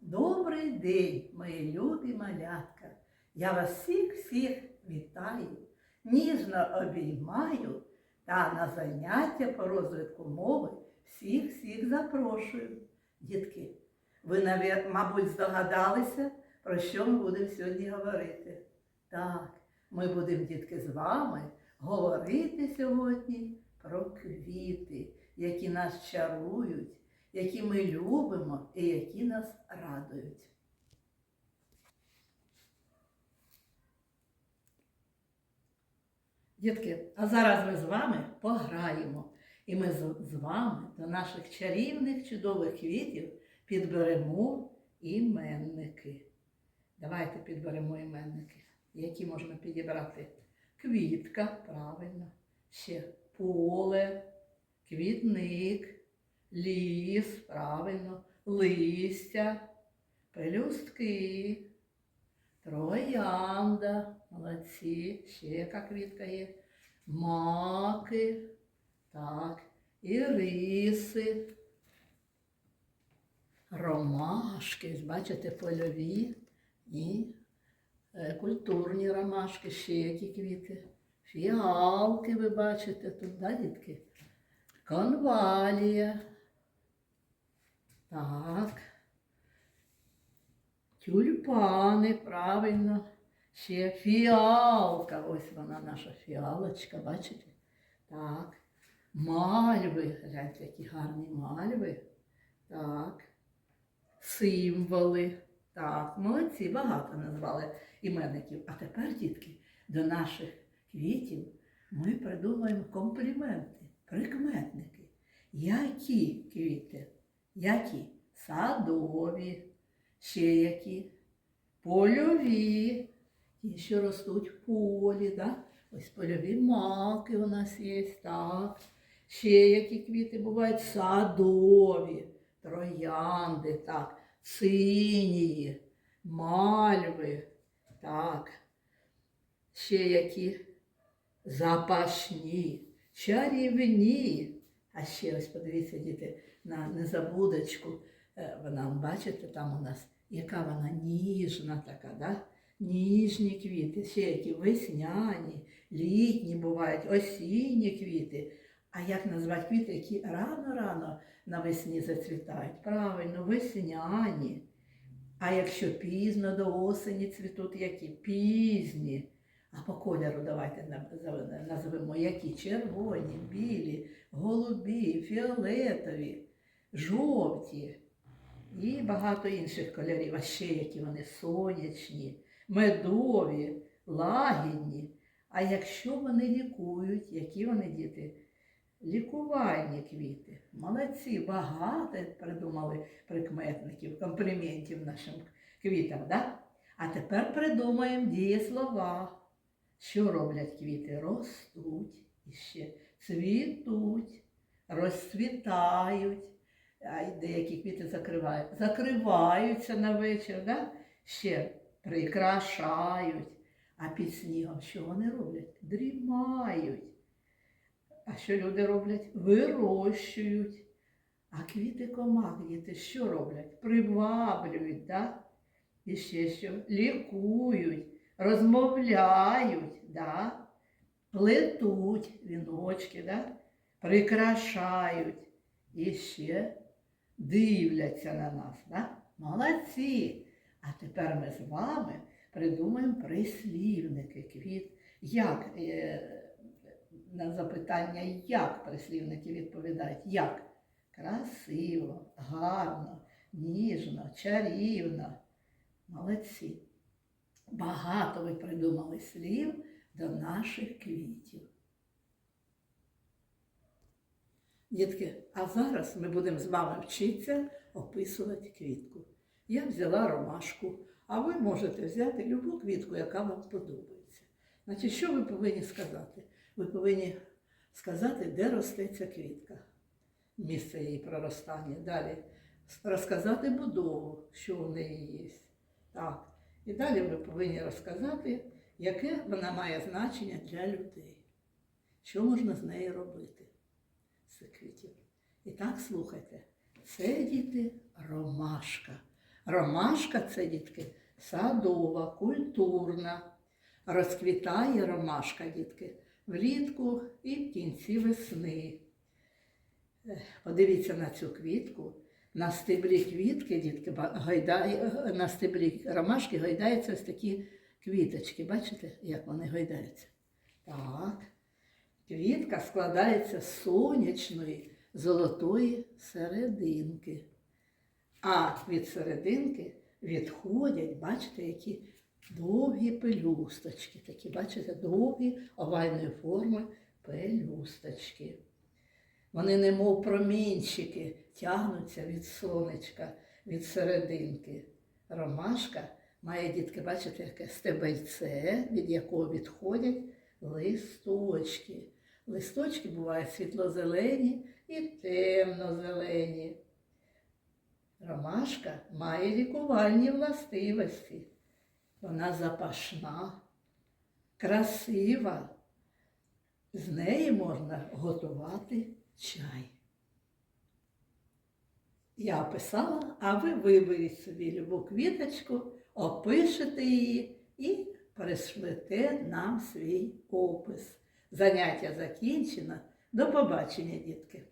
Добрий день, мої любі малятка. Я вас всіх всіх вітаю, ніжно обіймаю та на заняття по розвитку мови всіх всіх запрошую. Дітки, ви, мабуть, здогадалися, про що ми будемо сьогодні говорити. Так, ми будемо, дітки, з вами говорити сьогодні про квіти, які нас чарують, які ми любимо і які нас радують. Дітки, а зараз ми з вами пограємо. І ми з, вами до наших чарівних чудових квітів підберемо іменники. Давайте підберемо іменники, які можна підібрати. Квітка, правильно, ще поле, квітник, ліс, правильно, листя, пелюстки, троянда, молодці, ще яка квітка є, маки, так, іриси, ромашки, бачите, польові і е, культурні ромашки, ще які квіти. Фіалки ви бачите тут, да, дітки? Конвалія. Так. Тюльпани, правильно. Ще фіалка. Ось вона наша фіалочка, бачите? Так. Мальви. Гляньте, які гарні мальви. Так. Символи. Так, молодці, багато назвали іменників. А тепер, дітки, до наших квітів ми придумаємо компліменти, прикметники. Які квіти? Які? Садові, ще які? Польові, ті, що ростуть в полі, да? ось польові маки у нас є, так. Ще які квіти бувають садові, троянди, так, синії, мальви, так. Ще які запашні, чарівні. А ще ось подивіться, діти, на незабудочку. Е, Вона, бачите, там у нас, яка вона ніжна така, да? ніжні квіти, ще які весняні, літні бувають, осінні квіти. А як назвати квіти, які рано-рано навесні зацвітають? Правильно, весняні. А якщо пізно до осені цвітуть, які пізні. А по кольору давайте назвемо які червоні, білі, голубі, фіолетові, жовті і багато інших кольорів. А ще які вони сонячні, медові, лагідні. А якщо вони лікують, які вони діти? Лікувальні квіти. Молодці, багато придумали прикметників, компліментів нашим квітам, да? А тепер придумаємо дієслова. Що роблять квіти? Ростуть і ще цвітуть, розцвітають. А деякі квіти закривають. Закриваються на вечір, да? ще прикрашають. А під снігом що вони роблять? Дрімають. А що люди роблять? Вирощують. А квіти комах, що роблять? Приваблюють, да? І ще що? Лікують, розмовляють, да? плетуть віночки, да? прикрашають і ще дивляться на нас. Да? Молодці! А тепер ми з вами придумаємо прислівники квіт. Як е, на запитання, як прислівники відповідають? Як? Красиво, гарно, ніжно, чарівно. Молодці. Багато ви придумали слів до наших квітів. Дітки, а зараз ми будемо з вами вчитися описувати квітку. Я взяла ромашку, а ви можете взяти любу квітку, яка вам подобається. Значить, що ви повинні сказати? Ви повинні сказати, де росте ця квітка, місце її проростання. Далі розказати будову, що в неї є. Так. І далі ви повинні розказати, яке вона має значення для людей. Що можна з нею робити з квітів. І так слухайте, це діти ромашка. Ромашка це дітки садова, культурна. Розквітає ромашка, дітки, влітку і в кінці весни. Е, Подивіться на цю квітку. На стеблі квітки, дітки, гайдає, на стеблі ромашки гайдаються ось такі квіточки. Бачите, як вони гайдаються? Так. Квітка складається з сонячної золотої серединки. А від серединки відходять, бачите, які довгі пелюсточки. Такі, бачите, довгі овальної форми пелюсточки. Вони немов промінчики тягнуться від сонечка, від серединки. Ромашка має дітки, бачите, яке стебельце, від якого відходять листочки. Листочки бувають світло-зелені і темно-зелені. Ромашка має лікувальні властивості. Вона запашна, красива. З неї можна готувати чай. Я описала, а ви виберіть собі любу квіточку, опишете її і перешлете нам свій опис. Заняття закінчено. До побачення, дітки!